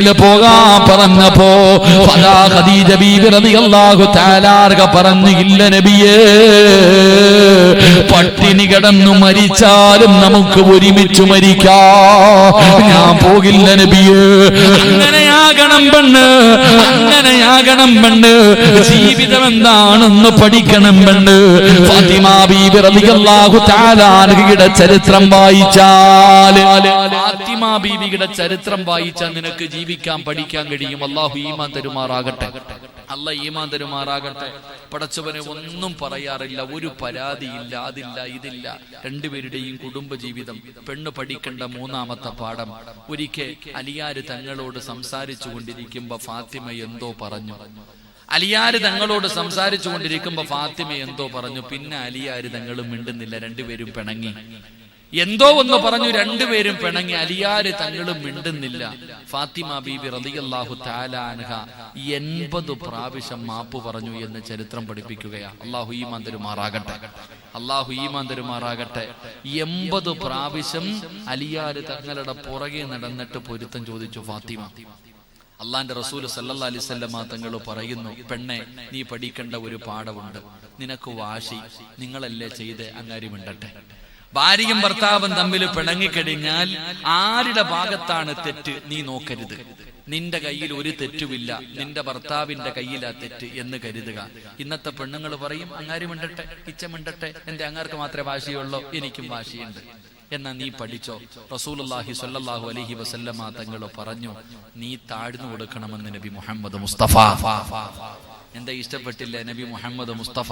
കുവൈറ്റിൽ പോകാൻ പറഞ്ഞപ്പോ ഖദീജ ബീബി റളിയല്ലാഹു തആലാർക പറഞ്ഞു ഇല്ല നബിയേ. പട്ടിണി കിടന്നു മരിച്ചാലും നമുക്ക് ഒരുമിച്ച് മരിക്കാം. ഞാൻ പോകില്ല നബിയേ. അങ്ങനെയാകണം പെണ്ണ് അങ്ങനെയാകണം പെണ്ണ്. ജീവിതം എന്താണെന്ന് പഠിക്കണം പെണ്ണ്. ഫാത്തിമ ചരിത്രം വായിച്ചാൽ. ഫാത്തിമ ചരിത്രം വായിച്ചാൽ നിനക്ക് ജീവിക്കാൻ പഠിക്കാൻ കഴിയും. അള്ളാഹു ഈമാൻ തരുമാറാകട്ടെ. അല്ല ഈമാൻ തരുമാറാകട്ടെ. പടച്ചവനെ ഒന്നും പറയാറില്ല ഒരു പരാതിയില്ല അതില്ല ഇതില്ല. രണ്ടുപേരുടെയും കുടുംബജീവിതം. പെണ്ണ് പഠിക്കേണ്ട മൂന്നാമത്തെ പാഠം. ഒരിക്കൽ അലിയാര് തങ്ങളോട് സംസാരിച്ചു കൊണ്ടിരിക്കുമ്പോ ഫാത്തിമ എന്തോ പറഞ്ഞു. അലിയാര് തങ്ങളോട് സംസാരിച്ചു കൊണ്ടിരിക്കുമ്പോ ഫാത്തിമ എന്തോ പറഞ്ഞു. പിന്നെ അലിയാര് തങ്ങളും മിണ്ടുന്നില്ല രണ്ടുപേരും പിണങ്ങി. എന്തോ ഒന്ന് പറഞ്ഞു രണ്ടുപേരും പിണങ്ങി അലിയാര് തങ്ങളും മിണ്ടുന്നില്ല. ഫാത്തിമ ബീബി റതിയല്ലാഹു തആല അൻഹ എൺപത് പ്രാവശ്യം മാപ്പ് പറഞ്ഞു എന്ന് ചരിത്രം പഠിപ്പിക്കുകയാ. അള്ളാഹു ഈ മന്ദരുമാറാകട്ടെ അള്ളാഹു ഈ മന്ദരുമാറാകട്ടെ എൺപത് പ്രാവശ്യം അലിയാര് തങ്ങളുടെ പുറകെ നടന്നിട്ട് പൊരുത്തം ചോദിച്ചു ഫാത്തിമ. അള്ളാന്റെ റസൂൽ സല്ലാ അലിസല്ലമ തങ്ങൾ പറയുന്നു പെണ്ണെ നീ പഠിക്കേണ്ട ഒരു പാഠമുണ്ട് നിനക്ക് വാശി. നിങ്ങളല്ലേ ചെയ്ത് അങ്ങാരി മിണ്ടട്ടെ. ഭാര്യയും ഭർത്താവും തമ്മിൽ പിണങ്ങിക്കഴിഞ്ഞാൽ ആരുടെ ഭാഗത്താണ് തെറ്റ് നീ നോക്കരുത്. നിന്റെ കയ്യിൽ ഒരു തെറ്റുമില്ല നിന്റെ ഭർത്താവിന്റെ കയ്യിലാ തെറ്റ് എന്ന് കരുതുക. ഇന്നത്തെ പെണ്ണുങ്ങൾ പറയും അങ്ങാരി മിണ്ടട്ടെ ഇച്ച മിണ്ടട്ടെ എന്റെ അങ്ങാർക്ക് മാത്രമേ വാശിയുള്ളൂ എനിക്കും വാശിയുണ്ട്. എന്നാ നീ പഠിച്ചോ? റസൂലുള്ളാഹി സ്വല്ലല്ലാഹു അലൈഹി വസല്ലമ തങ്ങൾ പറഞ്ഞു നീ താഴ്ന്നു കൊടുക്കണമെന്ന് നബി മുഹമ്മദ് മുസ്തഫ. എന്താ ഇഷ്ടപ്പെട്ടില്ല നബി മുഹമ്മദ് മുസ്തഫ?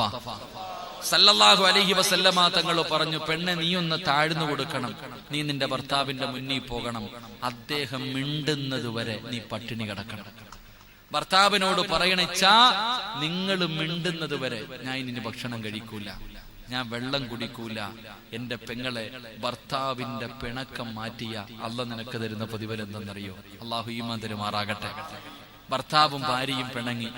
സല്ലല്ലാഹു അലഹി വസല്ലമ തങ്ങൾ പറഞ്ഞു പെണ്ണെ നീ ഒന്ന് താഴ്ന്നു കൊടുക്കണം. നീ നിന്റെ ഭർത്താവിന്റെ മുന്നിൽ പോകണം. അദ്ദേഹം മിണ്ടുന്നത് വരെ നീ പട്ടിണി കിടക്കണം. ഭർത്താവിനോട് പറയണച്ചാ നിങ്ങൾ മിണ്ടുന്നത് വരെ ഞാൻ ഇനി ഭക്ഷണം കഴിക്കൂല. ഞാൻ വെള്ളം കുടിക്കൂല. എന്റെ പെങ്ങളെ ഭർത്താവിന്റെ പിണക്കം മാറ്റിയ അല്ല നിനക്ക് തരുന്ന പ്രതിഫലം എന്തെന്നറിയോ അള്ളാഹു ഈമാൻ തരുമാറാകട്ടെ. ഭർത്താവും ഭാര്യയും പിണങ്ങി.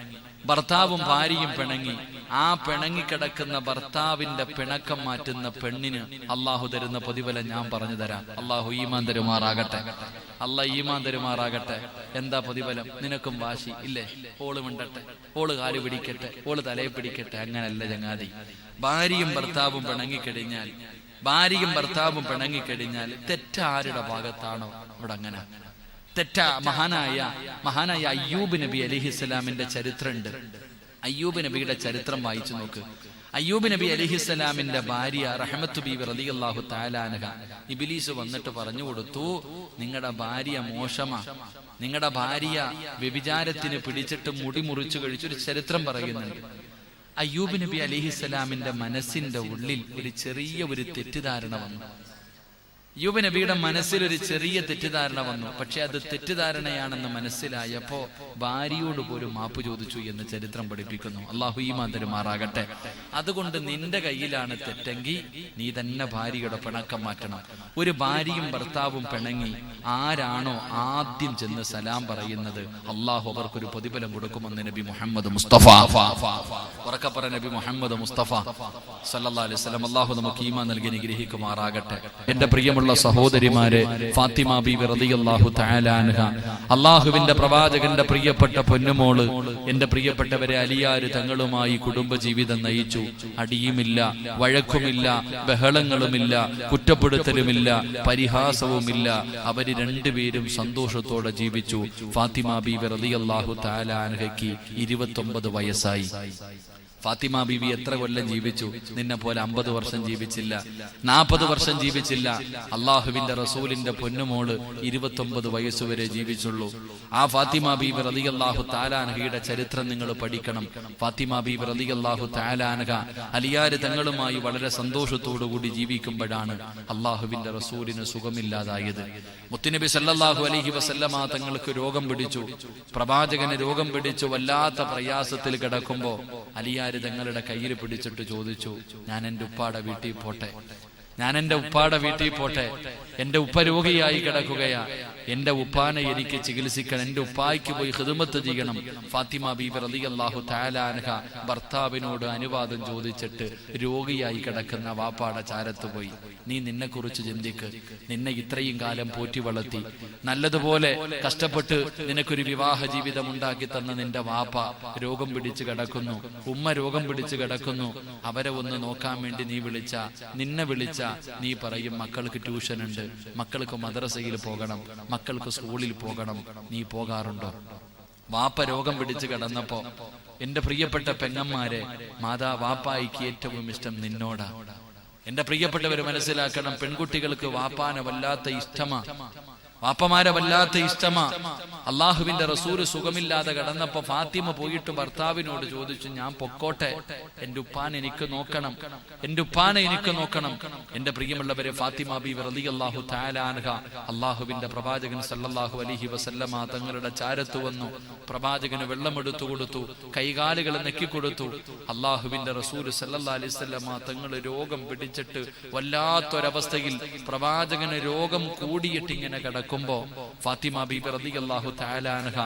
ഭർത്താവും ഭാര്യയും പിണങ്ങി. ആ പിണങ്ങിക്കിടക്കുന്ന ഭർത്താവിന്റെ പിണക്കം മാറ്റുന്ന പെണ്ണിന് അള്ളാഹു തരുന്ന പ്രതിഫലം ഞാൻ പറഞ്ഞു തരാം. അള്ളാഹു ഈമാൻ തരുമാറാകട്ടെ. അല്ല ഈമാൻ തരുമാറാകട്ടെ. എന്താ പ്രതിഫലം നിനക്കും വാശി. ഇല്ലേ? ഓൾ മിണ്ടട്ടെ. ഓൾ കാൽ പിടിക്കട്ടെ. ഓൾ തലയെ പിടിക്കട്ടെ. അങ്ങനല്ല ചങ്ങാതി. ഭാര്യയും ഭർത്താവും പിണങ്ങിക്കഴിഞ്ഞാൽ ഭാര്യയും ഭർത്താവും പിണങ്ങിക്കഴിഞ്ഞാൽ തെറ്റാരുടെ ഭാഗത്താണോ? അവിടെ അങ്ങനെ. തെറ്റ മഹാനായ മഹാനായ അയ്യൂബ് നബി അലിഹിസ്സലാമിന്റെ ചരിത്രമുണ്ട് അയ്യൂബ് നബിയുടെ ചരിത്രം വായിച്ചു നോക്ക്. അയ്യൂബ് നബി അലിഹിസ്സലാമിന്റെ ഭാര്യ റഹമത്ത് ബി റളിയല്ലാഹു താലാനഹ ഇബിലീസ് വന്നിട്ട് പറഞ്ഞു കൊടുത്തു നിങ്ങളുടെ ഭാര്യ മോശമാ. നിങ്ങളുടെ ഭാര്യ വ്യഭിചാരത്തിന് പിടിച്ചിട്ട് മുടി മുറിച്ചു കഴിച്ചൊരു ചരിത്രം പറയുന്നുണ്ട് അയ്യൂബ് നബി അലിഹിസ്സലാമിന്റെ മനസ്സിന്റെ ഉള്ളിൽ ഒരു ചെറിയ ഒരു തെറ്റിദ്ധാരണ വന്നു. യുവ നബിയുടെ മനസ്സിൽ ഒരു ചെറിയ തെറ്റിദ്ധാരണ വന്നു. പക്ഷെ അത് തെറ്റിദ്ധാരണയാണെന്ന് മനസ്സിലായപ്പോ ഭാര്യയോട് പോലും മാപ്പ് ചോദിച്ചു എന്ന് ചരിത്രം പഠിപ്പിക്കുന്നു. അള്ളാഹു ഈ മാതരുമാറാകട്ടെ അതുകൊണ്ട് നിന്റെ കയ്യിലാണ് തെറ്റെങ്കിൽ നീ തന്നെ ഭാര്യയുടെ പിണക്കം മാറ്റണം. ഒരു ഭാര്യയും ഭർത്താവും പിണങ്ങി ആരാണോ ആദ്യം ചെന്ന് സലാം പറയുന്നത് അള്ളാഹു അവർക്കൊരു പ്രതിഫലം കൊടുക്കുമെന്ന് നബി മുഹമ്മദ് മുസ്തഫ. ഉറക്കപ്പറ നബി മുഹമ്മദ് മുസ്തഫ. അലൈഹി അള്ളാഹു നമുക്ക് ഈമാൻ നൽകി നിഗ്രഹിക്കുമാറാകട്ടെ എന്റെ പ്രിയമുള്ള സഹോദരിമാരെ ഫാത്തിമ ബീബി റളിയല്ലാഹു തആല അൻഹ. അള്ളാഹുവിന്റെ പ്രവാചകന്റെ പ്രിയപ്പെട്ട പൊന്നുമോൾ എന്റെ പ്രിയപ്പെട്ടവരെ അലിയാര് തങ്ങളുമായി കുടുംബജീവിതം നയിച്ചു. അടിയുമില്ല വഴക്കുമില്ല ബഹളങ്ങളുമില്ല കുറ്റപ്പെടുത്തലുമില്ല പരിഹാസവുമില്ല. അവർ രണ്ടുപേരും സന്തോഷത്തോടെ ജീവിച്ചു. ഫാത്തിമ ബീബി റളിയല്ലാഹു ഇരുപത്തി ഇരുപത്തൊമ്പത് വയസ്സായി. ഫാത്തിമ ബീവി എത്ര കൊല്ലം ജീവിച്ചു? നിന്നെ പോലെ അമ്പത് വർഷം ജീവിച്ചില്ല. നാൽപ്പത് വർഷം ജീവിച്ചില്ല. അള്ളാഹുവിന്റെ റസൂലിന്റെ പൊന്നുമോൾ ഇരുപത്തൊമ്പത് വയസ്സുവരെ ജീവിച്ചുള്ളൂ. ആ ഫാത്തിമ ബീബി അള്ളാഹു താലാനഹയുടെ ചരിത്രം നിങ്ങൾ പഠിക്കണം. ഫാത്തിമ ബീബി അള്ളാഹു താലാനഹ അലിയാര് തങ്ങളുമായി വളരെ സന്തോഷത്തോടു കൂടി ജീവിക്കുമ്പോഴാണ് അള്ളാഹുവിന്റെ റസൂലിന് സുഖമില്ലാതായത്. മുത്തുനബി സല്ലാഹു അലഹി വസല്ലമ തങ്ങൾക്ക് രോഗം പിടിച്ചു. പ്രവാചകന് രോഗം പിടിച്ചു വല്ലാത്ത പ്രയാസത്തിൽ കിടക്കുമ്പോ അലിയാര് തങ്ങളുടെ കയ്യിൽ പിടിച്ചിട്ട് ചോദിച്ചു ഞാൻ എന്റെ ഉപ്പാടെ വീട്ടിൽ പോട്ടെ? ഞാൻ എന്റെ ഉപ്പാടെ വീട്ടിൽ പോട്ടെ. എന്റെ ഉപ്പ രോഗിയായി കിടക്കുകയാ. എന്റെ ഉപ്പാനെ എനിക്ക് ചികിത്സിക്കണം. എന്റെ ഉപ്പായ്ക്ക് പോയി ഹിദമത്ത് ചെയ്യണം. ഫാത്തിമ ബീബർ അലി അള്ളാഹു താലാനഹ ഭർത്താവിനോട് അനുവാദം ചോദിച്ചിട്ട് രോഗിയായി കിടക്കുന്ന വാപ്പാടെ ചാരത്ത് പോയി. നീ നിന്നെ കുറിച്ച് ചിന്തിക്ക്. നിന്നെ ഇത്രയും കാലം പോറ്റി വളർത്തി. നല്ലതുപോലെ കഷ്ടപ്പെട്ട് നിനക്കൊരു വിവാഹ ജീവിതം ഉണ്ടാക്കി തന്ന നിന്റെ വാപ്പ രോഗം പിടിച്ചു കിടക്കുന്നു. ഉമ്മ രോഗം പിടിച്ചു കിടക്കുന്നു. അവരെ ഒന്ന് നോക്കാൻ വേണ്ടി നീ വിളിച്ച. നിന്നെ വിളിച്ച. നീ പറയും മക്കൾക്ക് ട്യൂഷൻ ഉണ്ട് മക്കൾക്ക് മദ്രസയിൽ പോകണം മക്കൾക്ക് സ്കൂളിൽ പോകണം നീ പോകാറുണ്ടോ? വാപ്പ രോഗം പിടിച്ച് കിടന്നപ്പോ എന്റെ പ്രിയപ്പെട്ട പെങ്ങന്മാരെ മാതാ വാപ്പായിക്ക് ഏറ്റവും ഇഷ്ടം നിന്നോടാ. എന്റെ പ്രിയപ്പെട്ടവർ മനസ്സിലാക്കണം പെൺകുട്ടികൾക്ക് വാപ്പാന വല്ലാത്ത ഇഷ്ടമാ. വാപ്പമാരെ വല്ലാത്ത ഇഷ്ടമാ. അള്ളാഹുവിന്റെ റസൂര് സുഖമില്ലാതെ കടന്നപ്പോ ഫാത്തിമ പോയിട്ട് ഭർത്താവിനോട് ചോദിച്ചു ഞാൻ പൊക്കോട്ടെ എന്റെ ഉപ്പാൻ എനിക്ക് നോക്കണം എന്റെ ഉപ്പാനെ എനിക്ക് നോക്കണം. എന്റെ പ്രിയമുള്ളവരെ ഫാത്തിമ ബി റലി അള്ളാഹു താലാൻഹ അള്ളാഹുവിന്റെ പ്രവാചകൻ സല്ലാഹു അലൈഹി വസല്ലമ തങ്ങളുടെ ചാരത്ത് വന്നു. പ്രവാചകന് വെള്ളമെടുത്തു കൊടുത്തു കൈകാലുകൾ നെക്കിക്കൊടുത്തു അള്ളാഹുവിന്റെ റസൂര് സല്ലാ അലൈഹി വസല്ലമ തങ്ങൾ രോഗം പിടിച്ചിട്ട് വല്ലാത്തൊരവസ്ഥയിൽ പ്രവാചകന് രോഗം കൂടിയിട്ട് ഇങ്ങനെ കിടക്കുമ്പോ ഫാത്തിമ ബീബി റളിയല്ലാഹു താലാനഹ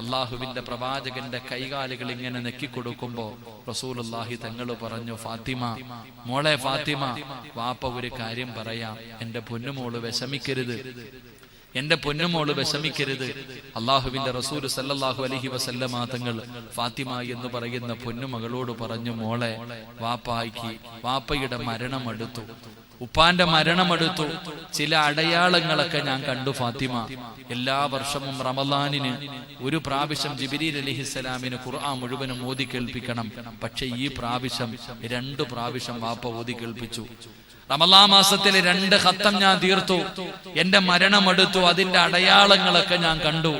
അള്ളാഹുവിന്റെ പ്രവാചകന്റെ കൈകാലുകൾ ഇങ്ങനെ നെക്കിക്കൊടുക്കുമ്പോ റസൂലുള്ളാഹി തങ്ങൾ പറഞ്ഞു ഫാത്തിമ മോളെ ഫാത്തിമ വാപ്പ ഒരു കാര്യം പറയാം എന്റെ പൊന്നുമോൾ വിഷമിക്കരുത് എന്റെ പൊന്നുമോൾ വിഷമിക്കരുത്. അള്ളാഹുവിന്റെ റസൂൽ സല്ലാഹു അലഹി വസല്ലമ തങ്ങൾ ഫാത്തിമ എന്ന് പറയുന്ന പൊന്നുമകളോട് പറഞ്ഞു മോളെ വാപ്പായ്ക്ക് വാപ്പയുടെ മരണം അടുത്തു ഉപ്പാന്റെ മരണമെടുത്തു. ചില അടയാളങ്ങളൊക്കെ ഞാൻ കണ്ടു ഫാത്തിമ. എല്ലാ വർഷവും റമദാനിന് ഒരു പ്രാവശ്യം ജിബിരി അലിഹിസ്സലാമിന് ഖുർആൻ മുഴുവനും ഓതി കേൾപ്പിക്കണം. പക്ഷെ ഈ പ്രാവശ്യം രണ്ടു പ്രാവശ്യം വാപ്പ ഓതി കേൾപ്പിച്ചു. റമലാ മാസത്തിൽ രണ്ട് ഹത്തം ഞാൻ തീർത്തു. എന്റെ മരണമെടുത്തു. അതിന്റെ അടയാളങ്ങളൊക്കെ ഞാൻ കണ്ടു.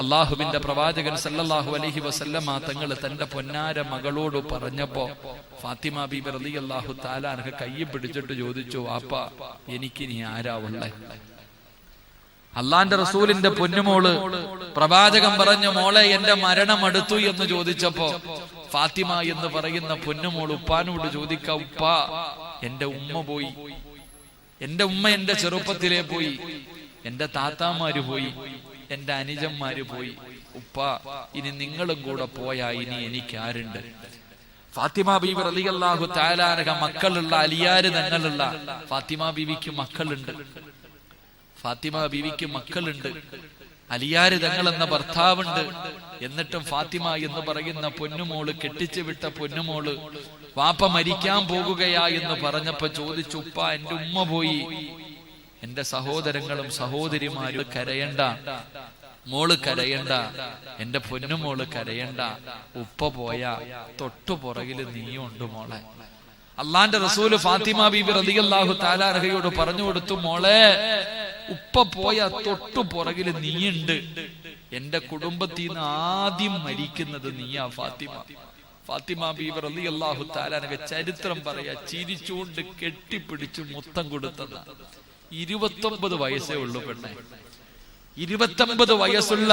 അള്ളാഹുവിന്റെ പ്രവാചകൻ സല്ലല്ലാഹു അലഹി വസല്ലമ തങ്ങൾ തന്റെ പൊന്നാര മകളോട് പറഞ്ഞപ്പോ ഫാത്തിമ ബീബർ അലി അള്ളാഹു താലാനൊക്കെ കൈ പിടിച്ചിട്ട് ചോദിച്ചു ആപ്പ എനിക്ക് നീ ഉള്ളേ? അള്ളാന്റെ റസൂലിന്റെ പൊന്നുമോൾ പ്രവാചകൻ പറഞ്ഞു മോളെ എന്റെ മരണം അടുത്തു എന്ന് ചോദിച്ചപ്പോ ഫാത്തിമ എന്ന് പറയുന്ന പൊന്നുമോൾ ഉപ്പാനോട് ചോദിക്ക ഉപ്പ എന്റെ ഉമ്മ പോയി. എന്റെ ഉമ്മ എന്റെ ചെറുപ്പത്തിലേ പോയി. എന്റെ താത്താമാര് പോയി. എന്റെ അനുജന്മാര് പോയി. ഉപ്പ ഇനി നിങ്ങളും കൂടെ പോയാ ഇനി എനിക്ക് ആരുണ്ട് ഫാത്തിമ ബീബി റലിയല്ലാഹു താലാരക മക്കളുള്ള അലിയാര് തങ്ങളുള്ള ഫാത്തിമ ബീവിക്ക് മക്കളുണ്ട്. ഫാത്തിമ ബീവിക്ക് മക്കളുണ്ട്. അലിയാര് തങ്ങൾ എന്ന ഭർത്താവുണ്ട്. എന്നിട്ടും ഫാത്തിമ എന്ന് പറയുന്ന പൊന്നുമോൾ കെട്ടിച്ചു വിട്ട പൊന്നുമോൾ വാപ്പ മരിക്കാൻ പോകുകയാ എന്ന് പറഞ്ഞപ്പോ ചോദിച്ചു ഉപ്പ എന്റെ ഉമ്മ പോയി. എന്റെ സഹോദരങ്ങളും സഹോദരിമാരും കരയണ്ട. മോൾ കരയണ്ട. എന്റെ പൊന്നുമോൾ കരയണ്ട. ഉപ്പ പോയ തൊട്ടു പുറകിൽ നീയുണ്ട് മോളെ. അള്ളാന്റെ റസൂൽ ഫാത്തിമ ബീബി റതിയല്ലാഹു താലാർഹയോട് പറഞ്ഞു കൊടുത്തു മോളെ ഉപ്പ പോയ തൊട്ടു പുറകിൽ നീയുണ്ട്. എന്റെ കുടുംബത്തിൽ നിന്ന് ആദ്യം മരിക്കുന്നത് നീയാ ഫാത്തിമ. ഫാത്തിമ ബീവർ അലി അള്ളാഹു താലാനക ചരിത്രം പറയാ ചിരിച്ചുകൊണ്ട് കെട്ടിപ്പിടിച്ചു മുത്തം കൊടുത്തത്. ഇരുപത്തൊമ്പത് വയസ്സേ ഉള്ളൂ പെണ്ണെ. ഇരുപത്തൊമ്പത് വയസ്സുള്ള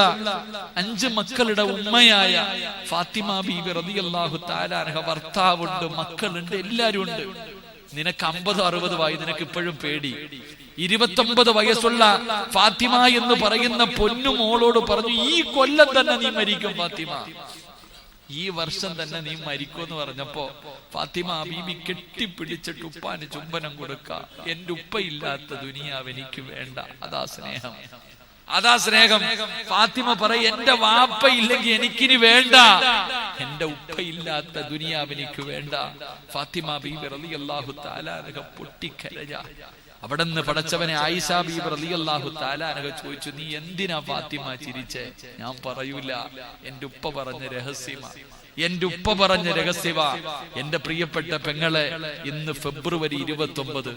അഞ്ച് മക്കളുടെ ഉമ്മയായ ഫാത്തിമ ബീബി അള്ളാഹു താലാനഹ ഭർത്താവുണ്ട് മക്കളുണ്ട് എല്ലാരും ഉണ്ട് നിനക്ക് അമ്പത് അറുപത് വായി നിനക്ക് ഇപ്പോഴും പേടി. ഇരുപത്തൊമ്പത് വയസ്സുള്ള ഫാത്തിമ എന്ന് പറയുന്ന പൊന്നു മോളോട് പറഞ്ഞു ഈ കൊല്ലം തന്നെ നീ മരിക്കും ഫാത്തിമ. ഈ വർഷം തന്നെ നീ മരിക്കുമെന്ന് പറഞ്ഞപ്പോ ഫാത്തിമ ബീബി കെട്ടിപ്പിടിച്ചിട്ട് ഉപ്പാന് ചുംബനം കൊടുക്ക. എന്റെ ഉപ്പയില്ലാത്ത ദുനിയാവ് എനിക്ക് വേണ്ട. അതാ സ്നേഹം. അതാ സ്നേഹം. ഫാത്തിമ പറയും എന്റെ വാപ്പ ഇല്ലെങ്കിൽ എനിക്കിനി വേണ്ട. എന്റെ ഉപ്പയില്ലാത്ത ദുനിയാവ് എനിക്ക് വേണ്ട. ഫാത്തിമ ബീബി റളിയല്ലാഹു താലാനക പൊട്ടിക്കരഞ്ഞ പടച്ചവനെ ആയിഷാ ബീബ് റളിയല്ലാഹു താലാനക ചോദിച്ചു നീ എന്തിനാ ഫാത്തിമ ചിരിച്ചേ? ഞാൻ പറയൂല എന്റെ ഉപ്പ പറഞ്ഞ രഹസ്യമാ. എന്റെ ഉപ്പ പറഞ്ഞ രഹസ്യവ എന്റെ പ്രിയപ്പെട്ട പെങ്ങളെ ഇന്ന് ഫെബ്രുവരി ഇരുപത്തി ഒമ്പത്